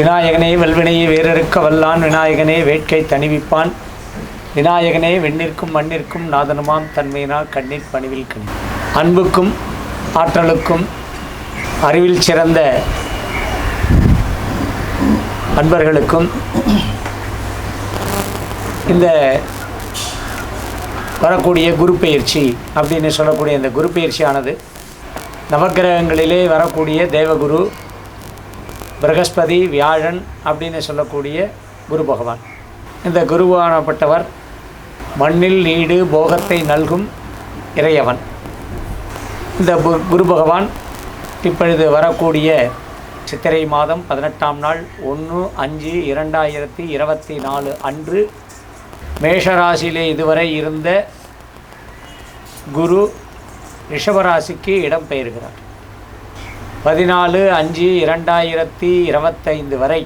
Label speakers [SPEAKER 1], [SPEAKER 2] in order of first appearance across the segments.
[SPEAKER 1] விநாயகனே வல்வினையை வேறறுக்க வல்லான் விநாயகனே வேட்கை தணிவிப்பான். விநாயகனே வெண்ணிற்கும் மண்ணிற்கும் நாதனுமாம் தன்மையினால் கண்ணீர் பணிவில் கணி. அன்புக்கும் ஆற்றலுக்கும் அறிவில் சிறந்த அன்பர்களுக்கும் இந்த வரக்கூடிய குரு பயிற்சி அப்படின்னு சொல்லக்கூடிய இந்த குரு பயிற்சியானது நவக்கிரகங்களிலே வரக்கூடிய தேவகுரு பிரகஸ்பதி வியாழன் அப்படின்னு சொல்லக்கூடிய குரு பகவான். இந்த குருவானப்பட்டவர் மண்ணில் நீடு போகத்தை நல்கும் இறையவன். இந்த குரு பகவான் இப்பொழுது வரக்கூடிய சித்திரை மாதம் பதினெட்டாம் நாள் ஒன்று அஞ்சு இரண்டாயிரத்தி இருபத்தி நாலு அன்று மேஷராசியிலே இதுவரை இருந்த குரு ரிஷபராசிக்கு இடம் பெயர்கிறார். பதினாலு அஞ்சு இரண்டாயிரத்தி இருபத்தைந்து வரை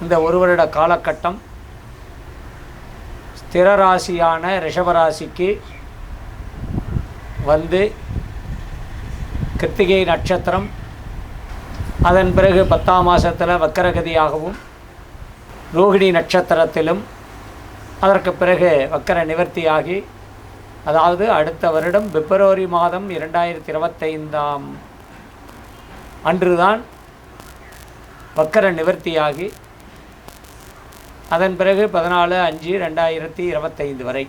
[SPEAKER 1] இந்த ஒரு வருட காலகட்டம் ஸ்திர ராசியான ரிஷபராசிக்கு வந்து கிருத்திகை நட்சத்திரம் அதன் பிறகு பத்தாம் மாதத்தில் வக்கரகதியாகவும் ரோகிணி நட்சத்திரத்திலும் அதற்கு பிறகு வக்கர நிவர்த்தியாகி அதாவது அடுத்த வருடம் பிப்ரவரி மாதம் இரண்டாயிரத்தி இருபத்தைந்தாம் அன்றுதான் வக்கர நிவர்த்தியாகி அதன் பிறகு பதினாலு அஞ்சு ரெண்டாயிரத்தி இருபத்தைந்து வரை.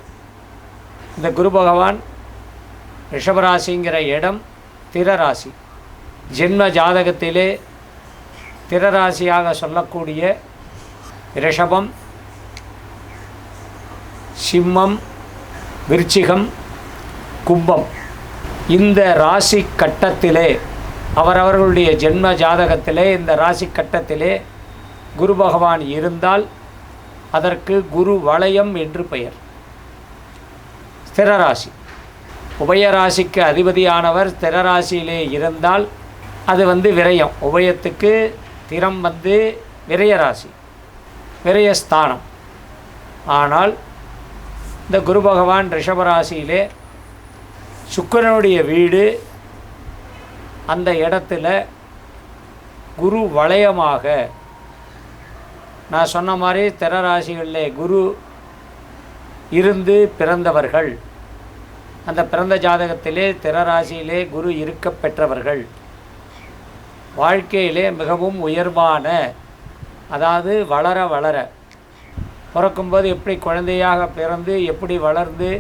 [SPEAKER 1] இந்த குரு பகவான் ரிஷபராசிங்கிற இடம் திரராசி. ஜென்ம ஜாதகத்திலே திரராசியாக சொல்லக்கூடிய ரிஷபம் சிம்மம் விருச்சிகம் கும்பம். இந்த ராசி கட்டத்திலே அவரவர்களுடைய ஜென்ம ஜாதகத்திலே இந்த ராசி கட்டத்திலே குரு பகவான் இருந்தால் அதற்கு குரு வளையம் என்று பெயர். ஸ்திரராசி உபயராசிக்கு அதிபதியானவர் ஸ்திரராசியிலே இருந்தால் அது வந்து விரயம். உபயத்துக்கு திறம் வந்து விரயராசி விரயஸ்தானம் ஆனால் இந்த குரு பகவான் ரிஷபராசியிலே சுக்கிரனுடைய வீடு அந்த இடத்துல குரு வளையமாக நான் சொன்ன மாதிரி திறராசிகளில் குரு இருந்து பிறந்தவர்கள். அந்த பிறந்த ஜாதகத்திலே திறராசியிலே குரு இருக்க பெற்றவர்கள். வாழ்க்கையிலே மிகவும் உயர்வான அதாவது வளர வளர பிறக்கும்போது எப்படி குழந்தையாக பிறந்து எப்படி வளர்ந்து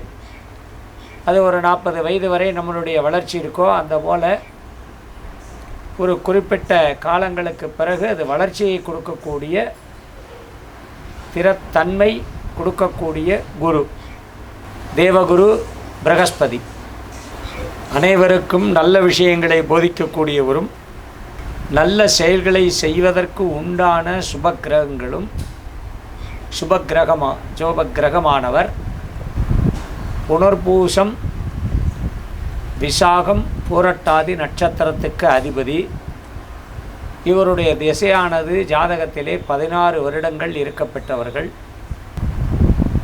[SPEAKER 1] அது ஒரு நாற்பது வயது வரை நம்மளுடைய வளர்ச்சி இருக்கோ அந்த போல் ஒரு குறிப்பிட்ட காலங்களுக்கு பிறகு அது வளர்ச்சியை கொடுக்கக்கூடிய திறத்தன்மை கொடுக்கக்கூடிய குரு. தேவகுரு பிரகஸ்பதி. அனைவருக்கும் நல்ல விஷயங்களை போதிக்கக்கூடியவரும் நல்ல செயல்களை செய்வதற்கு உண்டான சுபக்கிரகங்களும் சுபக்கிரகமா ஜோபக்கிரகமானவர். புனர்பூசம் விசாகம் பூரட்டாதி நட்சத்திரத்துக்கு அதிபதி. இவருடைய திசையானது ஜாதகத்திலே பதினாறு வருடங்கள் இருக்கப்பட்டவர்கள்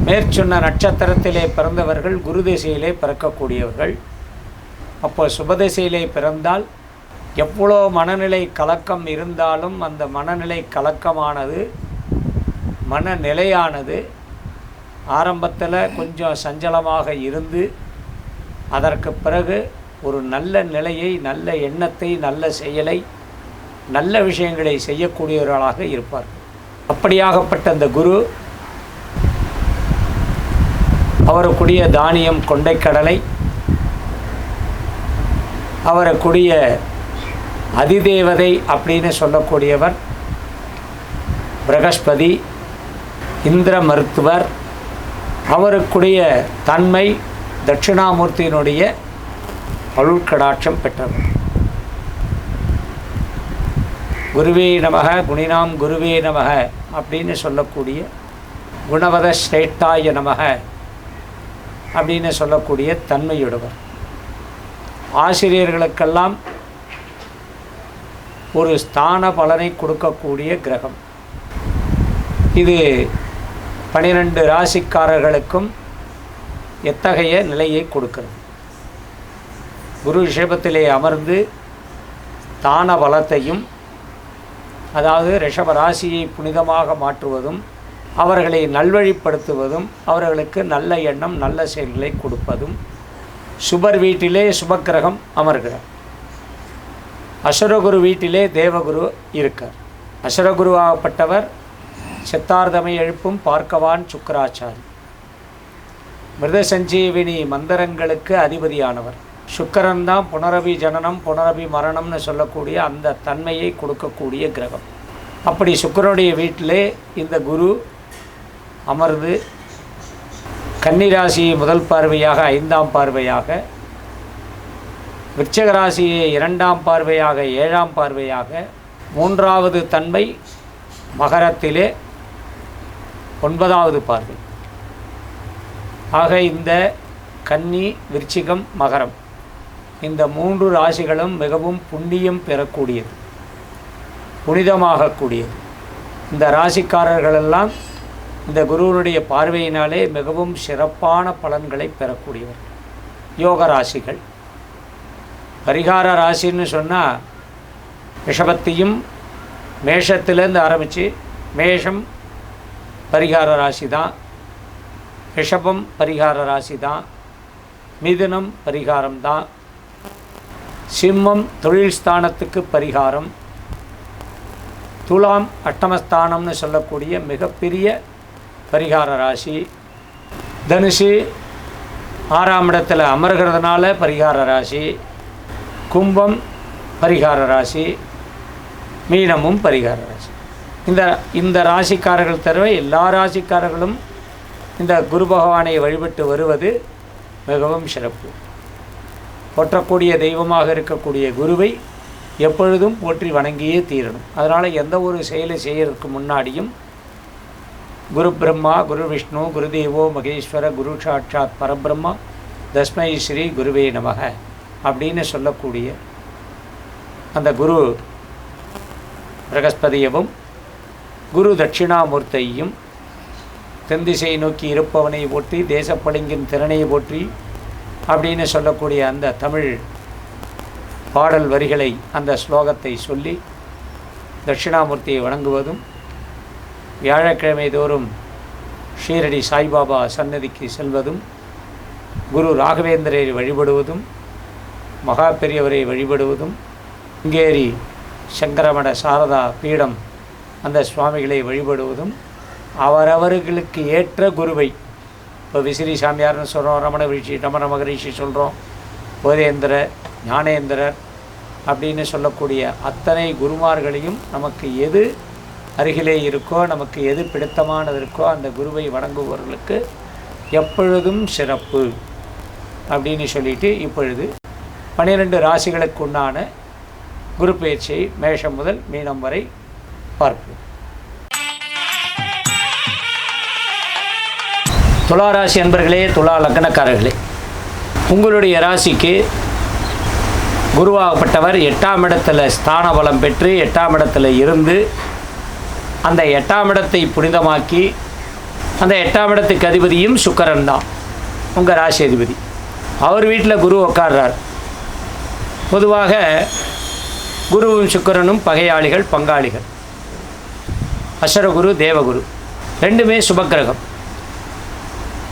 [SPEAKER 1] மேற்சொன்ன நட்சத்திரத்திலே பிறந்தவர்கள் குரு திசையிலே பிறக்கக்கூடியவர்கள். அப்போ சுபதிசையிலே பிறந்தால் எவ்வளோ மனநிலை கலக்கம் இருந்தாலும் அந்த மனநிலை கலக்கமானது மனநிலையானது ஆரம்பத்தில் கொஞ்சம் சஞ்சலமாக இருந்து அதற்கு பிறகு ஒரு நல்ல நிலையை நல்ல எண்ணத்தை நல்ல செயலை நல்ல விஷயங்களை செய்யக்கூடியவர்களாக இருப்பார். அப்படியாகப்பட்ட அந்த குரு அவருக்குரிய தானியம் கொண்டைக்கடலை அவருக்குரிய அதிதேவதை அப்படின்னு சொல்லக்கூடியவர் பிரகஸ்பதி இந்திர மருத்துவர் அவருக்குடைய தன்மை தட்சிணாமூர்த்தியினுடைய அருள்கடாட்சம் பெற்றவர் குருவே நமக குணினாம் குருவே நமக அப்படின்னு சொல்லக்கூடிய குணவத ஸ்ரேட்டாய நமக அப்படின்னு சொல்லக்கூடிய தன்மையுடவர் ஆசிரியர்களுக்கெல்லாம் ஒரு ஸ்தான பலனை கொடுக்கக்கூடிய கிரகம். இது பனிரெண்டு ராசிக்காரர்களுக்கும் எத்தகைய நிலையை கொடுக்கிறது? குரு ரிஷபத்திலே அமர்ந்து தான பலத்தையும் அதாவது ரிஷப ராசியை புனிதமாக மாற்றுவதும் அவர்களை நல்வழிப்படுத்துவதும் அவர்களுக்கு நல்ல எண்ணம் நல்ல செயல்களை கொடுப்பதும் சுபர் வீட்டிலே சுபக்கிரகம் அமர்கிறார். அசுரகுரு வீட்டிலே தேவகுரு இருக்கார். அசுரகுருவாகப்பட்டவர் சித்தார்த்தமை எழுப்பும் பார்க்கவான் சுக்கராச்சாரி. மிருத சஞ்சீவினி மந்திரங்களுக்கு அதிபதியானவர். சுக்கரன் தான் புனரபி ஜனனம் புனரபி மரணம்னு சொல்லக்கூடிய அந்த தன்மையை கொடுக்கக்கூடிய கிரகம். அப்படி சுக்கரனுடைய வீட்டிலே இந்த குரு அமர்ந்து கன்னிராசியை முதல் பார்வையாக ஐந்தாம் பார்வையாக விருச்சக ராசியை இரண்டாம் பார்வையாக ஏழாம் பார்வையாக மூன்றாவது தன்மை மகரத்திலே ஒன்பதாவது பார்வை. ஆக இந்த கன்னி விருச்சிகம் மகரம். இந்த மூன்று ராசிகளும் மிகவும் புண்ணியம் பெறக்கூடியது புனிதமாகக்கூடியது. இந்த ராசிக்காரர்களெல்லாம் இந்த குருவனுடைய பார்வையினாலே மிகவும் சிறப்பான பலன்களை பெறக்கூடியவர். யோக ராசிகள். பரிகார ராசின்னு சொன்னால் ரிஷபத்தையும் மேஷத்திலேருந்து ஆரம்பித்து மேஷம் பரிகார ராசி தான் ரிஷபம் பரிகார ராசி தான் மிதுனம் பரிகாரம் தான் சிம்மம் தொழில் ஸ்தானத்துக்கு பரிகாரம். துலாம் அட்டமஸ்தானம்னு சொல்லக்கூடிய மிகப்பெரிய பரிகார ராசி. தனுஷு ஆறாம் இடத்தில் அமர்கிறதுனால பரிகார ராசி. கும்பம் பரிகார ராசி. மீனமும் பரிகார ராசி. இந்த இந்த ராசிக்காரர்கள் தவிர எல்லா ராசிக்காரர்களும் இந்த குரு பகவானை வழிபட்டு வருவது மிகவும் சிறப்பு. போற்றக்கூடிய தெய்வமாக இருக்கக்கூடிய குருவை எப்பொழுதும் போற்றி வணங்கியே தீரணும். அதனால் எந்த ஒரு செயலை செய்யறதுக்கு முன்னாடியும் குரு பிரம்மா குரு விஷ்ணு குருதேவோ மகேஸ்வர குரு சாட்சாத் பரபிரம்மா தஸ்மை ஸ்ரீ குருவே நமக அப்படின்னு சொல்லக்கூடிய அந்த குரு பிரகஸ்பதியவும் குரு தட்சிணாமூர்த்தியையும் தென்திசை நோக்கி இருப்பவனை போற்றி தேசப்பளிங்கின் திறனை போற்றி அப்படின்னு சொல்லக்கூடிய அந்த தமிழ் பாடல் வரிகளை அந்த ஸ்லோகத்தை சொல்லி தட்சிணாமூர்த்தியை வணங்குவதும் வியாழக்கிழமை தோறும் ஷீரடி சாய்பாபா சன்னதிக்கு செல்வதும் குரு ராகவேந்திரரை வழிபடுவதும் மகா பெரியவரை வழிபடுவதும் இங்கேரி சங்கரமட சாரதா பீடம் அந்த சுவாமிகளை வழிபடுவதும் அவரவர்களுக்கு ஏற்ற குருவை இப்போ விசிறி சாமியார்னு சொல்கிறோம் ரமண ரிஷி ரமண மகரிஷி சொல்கிறோம் போதேந்திரர் ஞானேந்திரர் அப்படின்னு சொல்லக்கூடிய அத்தனை குருமார்களையும் நமக்கு எது அருகிலே இருக்கோ நமக்கு எது பிடித்தமானது இருக்கோ அந்த குருவை வணங்குபவர்களுக்கு எப்பொழுதும் சிறப்பு அப்படின்னு சொல்லிட்டு இப்பொழுது பன்னிரெண்டு ராசிகளுக்கு உண்டான குரு பயிற்சியை மேஷம் முதல் மீனம் வரை பார்ப்போம். துலா ராசி அன்பர்களே துலா லக்னக்காரர்களே உங்களுடைய ராசிக்கு குருவாகப்பட்டவர் எட்டாம் இடத்துல ஸ்தான பலம் பெற்று எட்டாம் இடத்துல இருந்து அந்த எட்டாம் இடத்தை புனிதமாக்கி அந்த எட்டாம் இடத்துக்கு அதிபதியும் சுக்கரன் தான் உங்கள் ராசி அதிபதி. அவர் வீட்டில் குரு உட்கார்றார் பொதுவாக குருவும் சுக்கரனும் பகையாளிகள் பங்காளிகள். அசரகுரு தேவகுரு ரெண்டுமே சுபக்கிரகம்.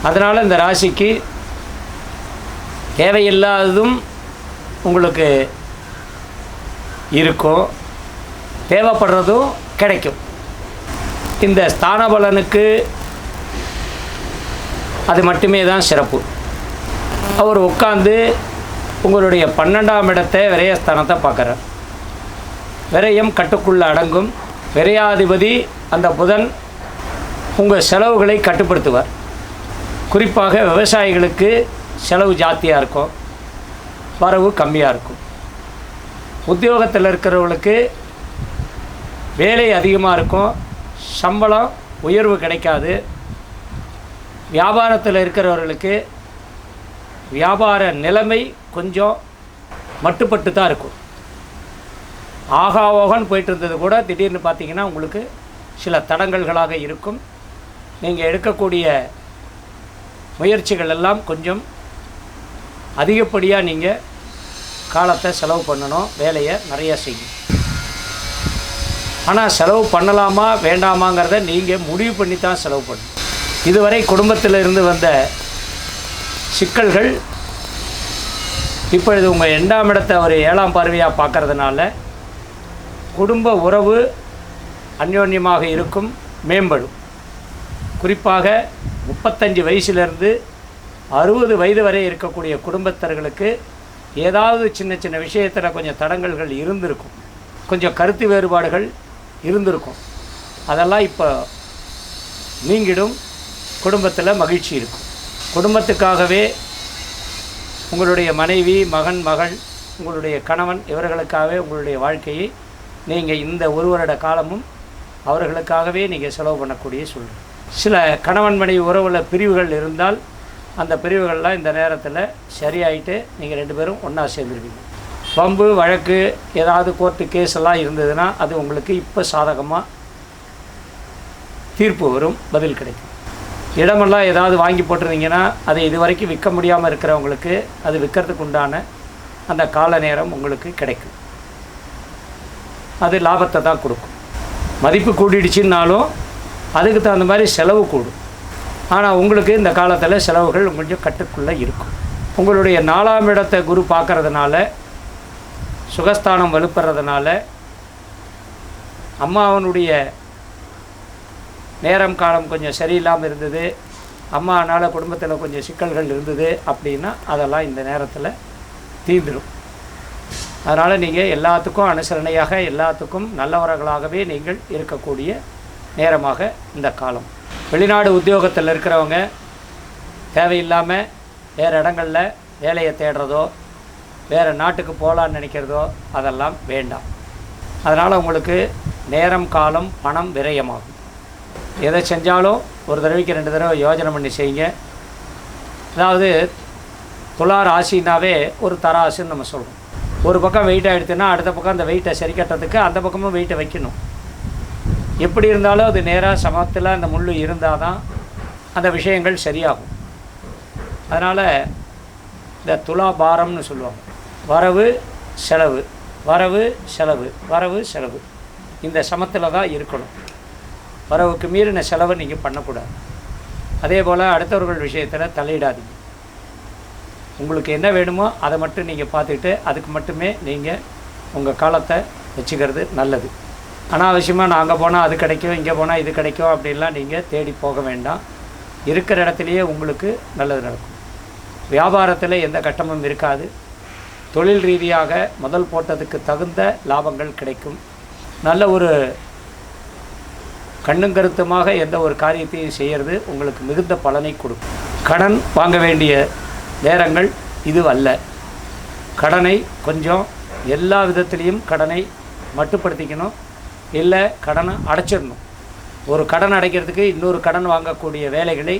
[SPEAKER 1] அதனால் இந்த ராசிக்கு தேவையில்லாததும் உங்களுக்கு இருக்கும். தேவைப்படுறதும் கிடைக்கும். இந்த ஸ்தான பலனுக்கு அது மட்டுமே தான் சிறப்பு. அவர் உட்காந்து உங்களுடைய பன்னெண்டாம் இடத்தை விரயஸ்தானத்தை பார்க்குறார். விரயம் கட்டுக்குள்ளே அடங்கும். விரையாதிபதி அந்த புதன் உங்கள் செலவுகளை கட்டுப்படுத்துவார். குறிப்பாக விவசாயிகளுக்கு செலவு ஜாஸ்தியாக இருக்கும் வரவு கம்மியாக இருக்கும். உத்தியோகத்தில் இருக்கிறவங்களுக்கு வேலை அதிகமாக இருக்கும் சம்பளம் உயர்வு கிடைக்காது. வியாபாரத்தில் இருக்கிறவர்களுக்கு வியாபார நிலைமை கொஞ்சம் மட்டுப்பட்டு தான் இருக்கும். ஆகா ஓகன்னு போயிட்டு இருந்தது கூட திடீர்னு பார்த்தீங்கன்னா உங்களுக்கு சில தடங்கல்களாக இருக்கும். நீங்கள் எடுக்கக்கூடிய முயற்சிகள் எல்லாம் கொஞ்சம் அதிகப்படியாக நீங்கள் காலத்தை செலவு பண்ணணும் வேலையை நிறையா செய்யும் ஆனால் செலவு பண்ணலாமா வேண்டாமாங்கிறத நீங்கள் முடிவு பண்ணி தான் செலவு பண்ணணும். இதுவரை குடும்பத்தில் இருந்து வந்த சிக்கல்கள் இப்பொழுது உங்கள் எண்டாம் இடத்தை ஒரு ஏழாம் பார்வையாக பார்க்கறதுனால குடும்ப உறவு அந்யோன்யமாக இருக்கும் மேம்படும். குறிப்பாக முப்பத்தஞ்சு வயசுலேருந்து அறுபது வயது வரை இருக்கக்கூடிய குடும்பத்தர்களுக்கு ஏதாவது சின்ன சின்ன விஷயத்தில் கொஞ்சம் தடங்கல்கள் இருந்திருக்கும். கொஞ்சம் கருத்து வேறுபாடுகள் இருந்திருக்கும். அதெல்லாம் இப்போ நீங்கிடும். குடும்பத்தில் மகிழ்ச்சி இருக்கும். குடும்பத்துக்காகவே உங்களுடைய மனைவி மகன் மகள் உங்களுடைய கணவன் இவர்களுக்காகவே உங்களுடைய வாழ்க்கையை நீங்கள் இந்த ஒரு வருட காலமும் அவர்களுக்காகவே நீங்கள் செலவு பண்ணக்கூடிய சூழ்நிலை. சில கணவன் மனைவி உறவில் பிரிவுகள் இருந்தால் அந்த பிரிவுகள்லாம் இந்த நேரத்தில் சரியாயிட்டு நீங்கள் ரெண்டு பேரும் ஒன்றா சேர்ந்துருவீங்க. பம்பு வழக்கு ஏதாவது கோர்ட்டு கேஸ் எல்லாம் இருந்ததுன்னா அது உங்களுக்கு இப்போ சாதகமாக தீர்ப்பு வரும் பதில் கிடைக்கும். இடமெல்லாம் ஏதாவது வாங்கி போட்டிருந்தீங்கன்னா அதை இது வரைக்கும் விற்க முடியாமல் இருக்கிறவங்களுக்கு அது விற்கிறதுக்கு உண்டான அந்த கால நேரம் உங்களுக்கு கிடைக்கும். அது லாபத்தை தான் கொடுக்கும். மதிப்பு கூடிடுச்சுன்னாலும் அதுக்கு தகுந்த மாதிரி செலவு கூடும். ஆனால் உங்களுக்கு இந்த காலத்தில் செலவுகள் கொஞ்சம் கட்டுக்குள்ளே இருக்கும். உங்களுடைய நாலாம் இடத்தை குரு பார்க்குறதுனால சுகஸ்தானம் வலுப்படுறதுனால அம்மாவனுடைய நேரம் காலம் கொஞ்சம் சரியில்லாமல் இருந்தது அம்மானால் குடும்பத்தில் கொஞ்சம் சிக்கல்கள் இருந்தது அப்படின்னா அதெல்லாம் இந்த நேரத்தில் தீர்ந்துடும் அதனால் நீங்கள் எல்லாத்துக்கும் அனுசரணையாக எல்லாத்துக்கும் நல்லவர்களாகவே நீங்கள் இருக்கக்கூடிய நேரமாக இந்த காலம். வெளிநாடு உத்தியோகத்தில் இருக்கிறவங்க தேவையில்லாமல் வேறு இடங்களில் வேலையை தேடுறதோ வேறு நாட்டுக்கு போகலான்னு நினைக்கிறதோ அதெல்லாம் வேண்டாம். அதனால் உங்களுக்கு நேரம் காலம் பணம் விரயமாகும். எதை செஞ்சாலும் ஒரு தடவைக்கு ரெண்டு தடவை யோஜனை பண்ணி செய்யுங்க. அதாவது துலா ராசினாவே ஒரு தராசுன்னு நம்ம சொல்கிறோம் ஒரு பக்கம் வெயிட் ஆகிடுதுன்னா அடுத்த பக்கம் அந்த வெயிட்டை சரி கட்டுறதுக்கு அந்த பக்கமும் வெயிட்டை வைக்கணும். எப்படி இருந்தாலும் அது நேராக சமத்தில் அந்த முள் இருந்தால் தான் அந்த விஷயங்கள் சரியாகும். அதனால் இந்த துலாபாரம்னு சொல்லுவாங்க. வரவு செலவு. வரவு செலவு. வரவு செலவு. இந்த சமத்தில் தான் இருக்கணும். வரவுக்கு மீறின செலவை நீங்கள் பண்ணக்கூடாது. அதே போல் அடுத்தவர்கள் விஷயத்தில் தலையிடாதீங்க உங்களுக்கு என்ன வேணுமோ அதை மட்டும் நீங்கள் பார்த்துக்கிட்டு அதுக்கு மட்டுமே நீங்கள் உங்கள் காலத்தை வச்சுக்கிறது நல்லது. அனாவசியமாக நான் அங்கே போனால் அது கிடைக்கும் இங்கே போனால் இது கிடைக்கும் அப்படின்லாம் நீங்கள் தேடி போக வேண்டாம். இருக்கிற இடத்துலையே உங்களுக்கு நல்லது நடக்கும். வியாபாரத்தில் எந்த கட்டமும் இருக்காது. தொழில் ரீதியாக முதல் போட்டதுக்கு தகுந்த லாபங்கள் கிடைக்கும். நல்ல ஒரு கண்ணும் கருத்துமாக எந்த ஒரு காரியத்தையும் செய்கிறது உங்களுக்கு மிகுந்த பலனை கொடுக்கும். கடன் வாங்க வேண்டிய நேரங்கள் இது அல்ல. கடனை கொஞ்சம் எல்லா விதத்திலையும் கடனை மட்டுப்படுத்திக்கணும். இல்லை கடனை அடைச்சிடணும். ஒரு கடன் அடைக்கிறதுக்கு இன்னொரு கடன் வாங்கக்கூடிய வேலைகளை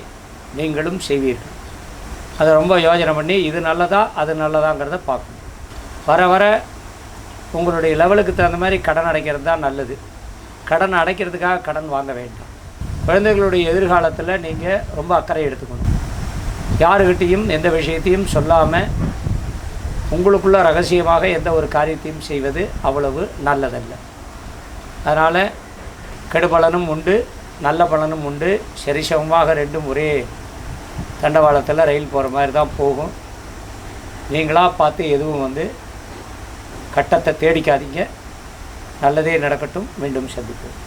[SPEAKER 1] நீங்களும் செய்வீர்கள். அதை ரொம்ப யோசனை பண்ணி இது நல்லதா அது நல்லதாங்கிறத பார்க்கணும். வர வர உங்களுடைய லெவலுக்கு தகுந்த மாதிரி கடன் அடைக்கிறது தான் நல்லது. கடன் அடைக்கிறதுக்காக கடன் வாங்க வேண்டாம். குழந்தைகளுடைய எதிர்காலத்தில் நீங்கள் ரொம்ப அக்கறை எடுத்துக்கணும். யாருக்கிட்டேயும் எந்த விஷயத்தையும் சொல்லாமல் உங்களுக்குள்ள ரகசியமாக எந்த ஒரு காரியத்தையும் செய்வது அவ்வளவு நல்லதல்ல. அதனால் கெடுபலனும் உண்டு நல்ல பலனும் உண்டு. சரிசமமாக ரெண்டும் ஒரே தண்டவாளத்தில் ரயில் போகிற மாதிரி தான் போகும். நீங்களாக பார்த்து எதுவும் வந்து கட்டத்தை தேடிக்காதீங்க. நல்லதே நடக்கட்டும். மீண்டும் சந்திப்போம்.